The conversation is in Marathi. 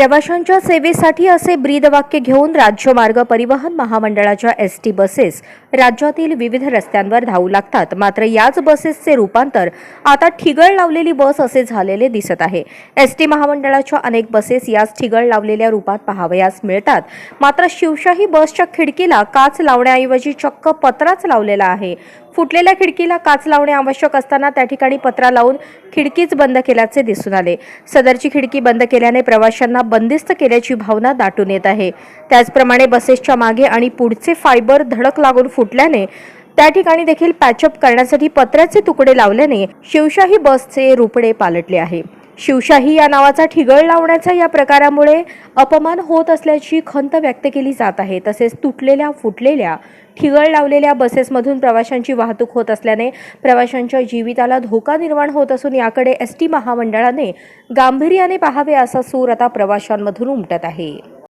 प्रवाशांच्या सेवेसाठी असे ब्रीदवाक्य घेऊन राज्य मार्ग परिवहन महामंडळाच्या एस टी बसेस राज्यातील विविध रस्त्यांवर धावू लागतात. मात्र याच बसेसचे रूपांतर आता ठिगळ लावलेली बस असे झालेले दिसत आहे. एस टी महामंडळाच्या अनेक बसेस याच ठिगळ लावलेल्या रूपात पाहावयास मिळतात. मात्र शिवशाही बसच्या खिडकीला काच लावण्याऐवजी चक्क पत्राच लावलेला आहे. फुटलेल्या खिडकीला काच लावणे आवश्यक असताना त्या ठिकाणी पत्रा लावून खिडकीच बंद केल्याचे दिसून आले. सदरची खिडकी बंद केल्याने प्रवाशांना बंदिस्त केल्याची भावना दाटून येत आहे. त्याचप्रमाणे बसेसच्या मागे आणि पुढचे फायबर धडक लागून फुटल्याने त्या ठिकाणी देखील पॅचअप करण्यासाठी पत्र्याचे तुकडे लावल्याने शिवशाही बसचे रुपडे पालटले आहे. शिवशाही या नावाचा ठिगळ लावण्याचा या प्रकारामुळे अपमान होत असल्याची खंत व्यक्त केली जात आहे. तसेच तुटलेल्या फुटलेल्या ठिगळ लावलेल्या बसेसमधून प्रवाशांची वाहतूक होत असल्याने प्रवाशांच्या जीविताला धोका निर्माण होत असून याकडे एस टी महामंडळाने गांभीर्याने पाहावे असा सूर आता प्रवाशांमधून उमटत आहे.